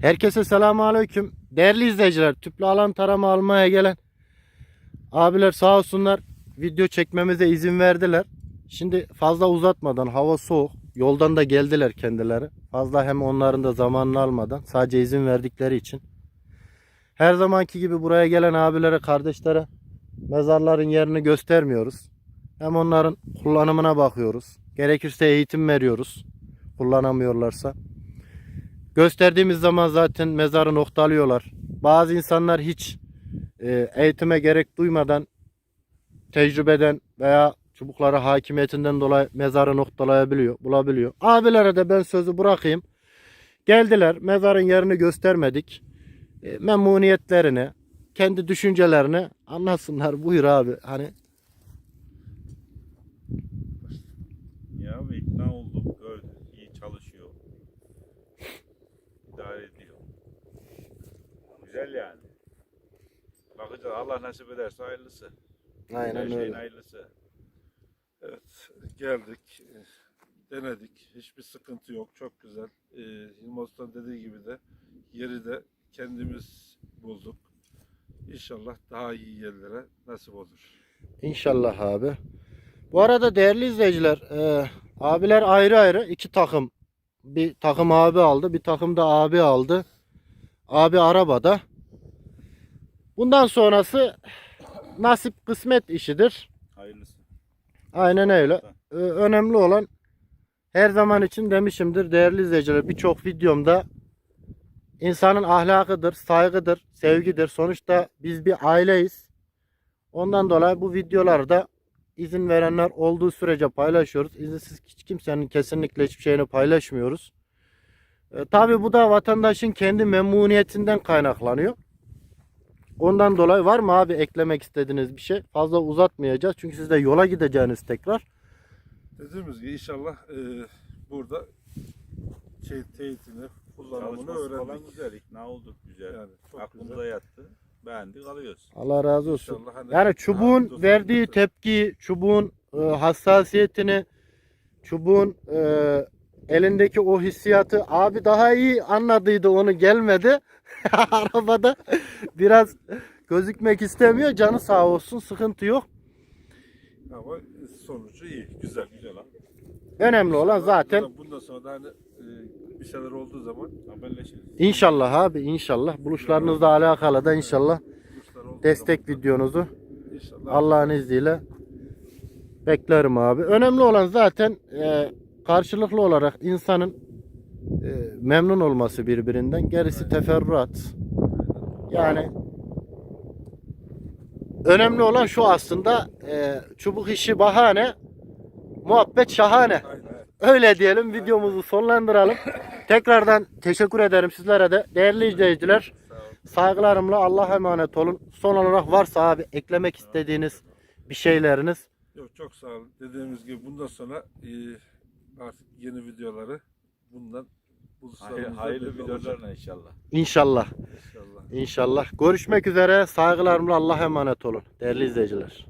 Herkese selamun aleyküm. Değerli izleyiciler, tüplü alan tarama almaya gelen abiler sağ olsunlar video çekmemize izin verdiler. Şimdi fazla uzatmadan hava soğuk. Yoldan da geldiler kendileri. Fazla hem onların da zamanını almadan sadece izin verdikleri için. Her zamanki gibi buraya gelen abilere, kardeşlere mezarların yerini göstermiyoruz. Hem onların kullanımına bakıyoruz. Gerekirse eğitim veriyoruz. Kullanamıyorlarsa. Gösterdiğimiz zaman zaten mezarı noktalıyorlar. Bazı insanlar hiç e, eğitime gerek duymadan tecrübeden veya çubukları hakimiyetinden dolayı mezarı noktalayabiliyor, bulabiliyor. Abilere de ben sözü bırakayım. Geldiler, mezarın yerini göstermedik. E, memnuniyetlerini, kendi düşüncelerini anlatsınlar. Buyur abi. Hani Ya ikna Güzel yani. Bakacağız. Allah nasip ederse hayırlısı. Her aynen şeyin öyle. hayırlısı. Evet, geldik, denedik. Hiçbir sıkıntı yok, çok güzel. Ee, Hilmi Usta'nın dediği gibi de yeri de kendimiz bulduk. İnşallah daha iyi yerlere nasip olur. İnşallah abi. Bu arada değerli izleyiciler, e, abiler ayrı ayrı iki takım. Bir takım abi aldı, bir takım da abi aldı. Abi arabada. Bundan sonrası nasip kısmet işidir. Hayırlısı. Aynen öyle. Ee, önemli olan her zaman için demişimdir değerli izleyiciler birçok videomda insanın ahlakıdır, saygıdır, sevgidir. Sonuçta biz bir aileyiz. Ondan dolayı bu videolarda izin verenler olduğu sürece paylaşıyoruz. İzinsiz hiç kimsenin kesinlikle hiçbir şeyini paylaşmıyoruz. E, Tabi bu da vatandaşın kendi memnuniyetinden kaynaklanıyor. Ondan dolayı var mı abi eklemek istediğiniz bir şey? Fazla uzatmayacağız çünkü siz de yola gideceğiniz tekrar. Dediğimiz gibi inşallah e, burada şey, teyitini, kullanımını Çalışması falan öğrendik. güzel. ikna olduk güzel. Yani çok Aklımıza güzel. yattı. Beğendik alıyoruz. Allah razı olsun. İnşallah hani Yani çubuğun verdiği tepki, çubuğun e, hassasiyetini, çubuğun e, elindeki o hissiyatı abi daha iyi anladıydı onu gelmedi. Arabada biraz gözükmek istemiyor. Canı sağ olsun sıkıntı yok. ama sonucu iyi, güzel. Güzel ha. Önemli olan zaten Bundan sonra da hani e, bir şeyler olduğu zaman Haberleşiriz. inşallah abi inşallah buluşlarınızla alakalı da inşallah kuşlar olduğu destek zaman videonuzu inşallah Allah'ın izniyle beklerim abi. Önemli olan zaten e, karşılıklı olarak insanın e, memnun olması birbirinden. Gerisi teferruat. Yani önemli olan şu aslında e, çubuk işi bahane, muhabbet şahane. Öyle diyelim videomuzu sonlandıralım. Tekrardan teşekkür ederim sizlere de. Değerli izleyiciler saygılarımla Allah'a emanet olun. Son olarak varsa abi eklemek istediğiniz bir şeyleriniz. Yok çok sağ olun. Dediğimiz gibi bundan sonra e, artık yeni videoları bundan Hayır, hayırlı videolarla inşallah. İnşallah. İnşallah. İnşallah. Görüşmek üzere. Saygılarımla Allah'a emanet olun. Değerli izleyiciler.